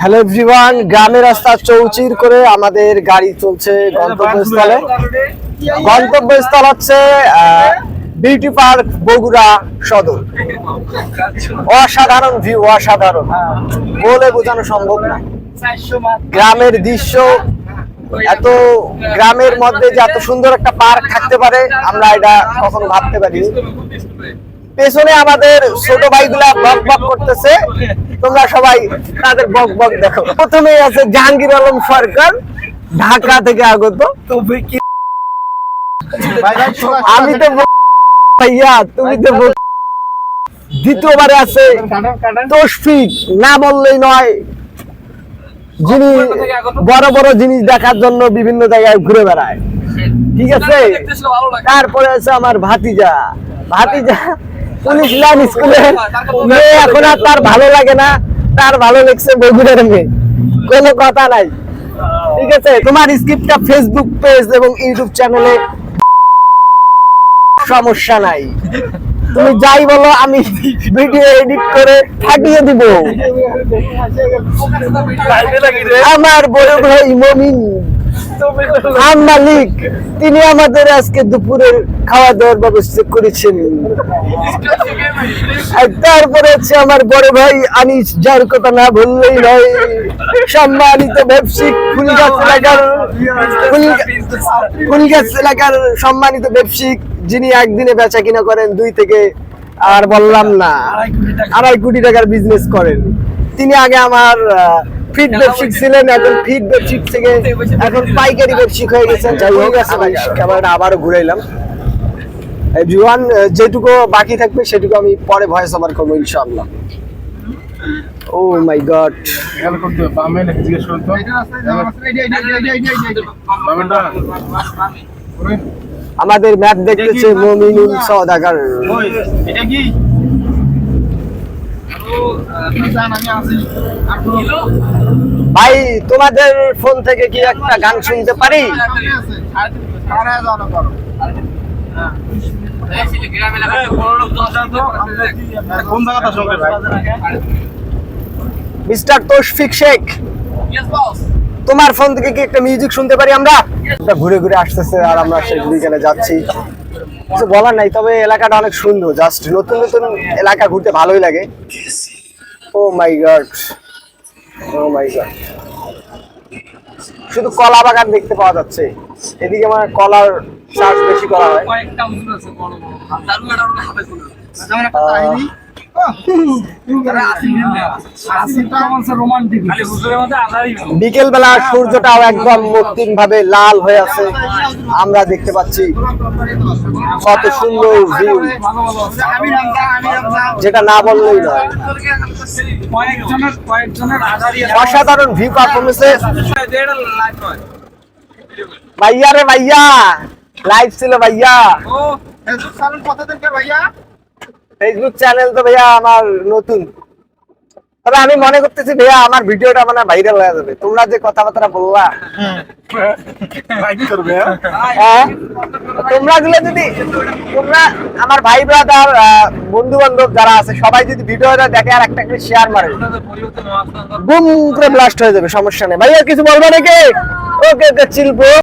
Hello everyone, গ্রামের রাস্তা চৌচির করে আমাদের গাড়ি চলছে গন্তব্যস্থলে। গন্তব্যস্থল হচ্ছে বিউটি পার্ক বগুড়া সদর। অসাধারণ ভিউ অসাধারণ। বলে বোঝানো সম্ভব না। গ্রামের দৃশ্য, এত গ্রামের মধ্যে যে এত সুন্দর একটা পার্ক থাকতে পারে, আমরা এটা কখনো ভাবতে পারি পেছনে আমাদের ছোট ভাইগুলা বক বক করতেছে। তোমরা সবাই তাদের বক বক দেখো। প্রথমে আছে জাহাঙ্গীর আলম সরকার ঢাকা থেকে আগত। আমি তো ভাইয়া তুমি তো দ্বিতীয়বারে আছে তৌফিক না বললেই নয়। যিনি বড় বড় জিনিস দেখার জন্য বিভিন্ন জায়গায় ঘুরে বেড়ায়। ঠিক আছে? তারপরে আছে আমার ভাতিজা। ভাতিজা পুলিশ লাইন স্কুলে। মেয়ে এখন আর তার ভালো লাগে না। তার ভালো লাগছে বগুড়ার মেয়ে কোনো কথা নাই। ঠিক আছে? তোমার স্ক্রিপ্টটা ফেসবুক পেজ এবং ইউটিউব চ্যানেলে সমস্যা নাই। তুমি যাই বলো আমি ভিডিও এডিট করে ফাটিয়ে দিব। আমার বড় ভাই মমিন। খান মালিক, তিনি আমাদের আজকে দুপুরের খাওয়া দাওয়ার ব্যবস্থা করেছেন। হচ্ছে আমার বড় ভাই আনিস, যার কথা না বললেই নয়, সম্মানিত ব্যবসায়িক ফুলগাছ এলাকার ফুলগাছ এলাকার সম্মানিত ব্যবসায়িক, যিনি একদিনে বেচা কিনা করেন দুই থেকে, আর বললাম না, আড়াই কোটি টাকার বিজনেস করেন। তিনি আগে আমার ফিট ছিলেন এখন ফিট থেকে এখন পাইকারি হয়ে গেছেন যাই হোক আমি ক্যামেরাটা আবারও ঘুরাইলাম এভরিওয়ান যেটুকু বাকি থাকবে সেটুকু আমি পরে ভয়েস ওভার করব ইনশাআল্লাহ। ও মাই গড খেয়াল করতে বামে নাকি জিজ্ঞেস করুন তো? আমাদের ম্যাপ দেখতেছে মমিনুল সওদাগর। এটা কি? ভাই তোমাদের ফোন থেকে কি একটা গান শুনতে পারি? কোন জায়গাটা সঙ্গে ভাই মিস্টার তৌফিক শেখ তোমার ফোন থেকে কি একটা মিউজিক শুনতে পারি আমরা? ঘুরে ঘুরে আসতেছে আর আমরা সেই বিকেলে যাচ্ছি। কিছু বলার নাই তবে এলাকাটা অনেক সুন্দর। জাস্ট নতুন নতুন এলাকা ঘুরতে ভালোই লাগে। ও মাই গড ও মাই গড শুধু কলা বাগান দেখতে পাওয়া যাচ্ছে। এদিকে আমার কলার চাষ বেশি করা হয়। বিকেল বেলা সূর্যটাও একদম মসৃণ ভাবে লাল হয়ে আছে। আমরা দেখতে পাচ্ছি কত সুন্দর ভিউ যেটা না বললেই নয়। অসাধারণ ভিউ পারফরমেন্সে ভাইয়া রে ভাইয়া লাইভ ছিল ভাইয়া। ফেসবুক চ্যানেল তো ভাইয়া আমার নতুন। তবে আমি মনে করতেছি ভাইয়া আমার ভিডিওটা মানে ভাইরাল হয়ে যাবে। তোমরা যে কথাবার্তা বললা? হ্যাঁ? তোমরা গুলো যদি তোমরা আমার ভাই ব্রাদার বন্ধু বান্ধব যারা আছে সবাই যদি ভিডিওটা দেখে আর একটা করে শেয়ার মারে। বুম করে ব্লাস্ট হয়ে যাবে সমস্যা নেই। ভাইয়া কিছু বলবে নাকি? ওকে ওকে চিলবো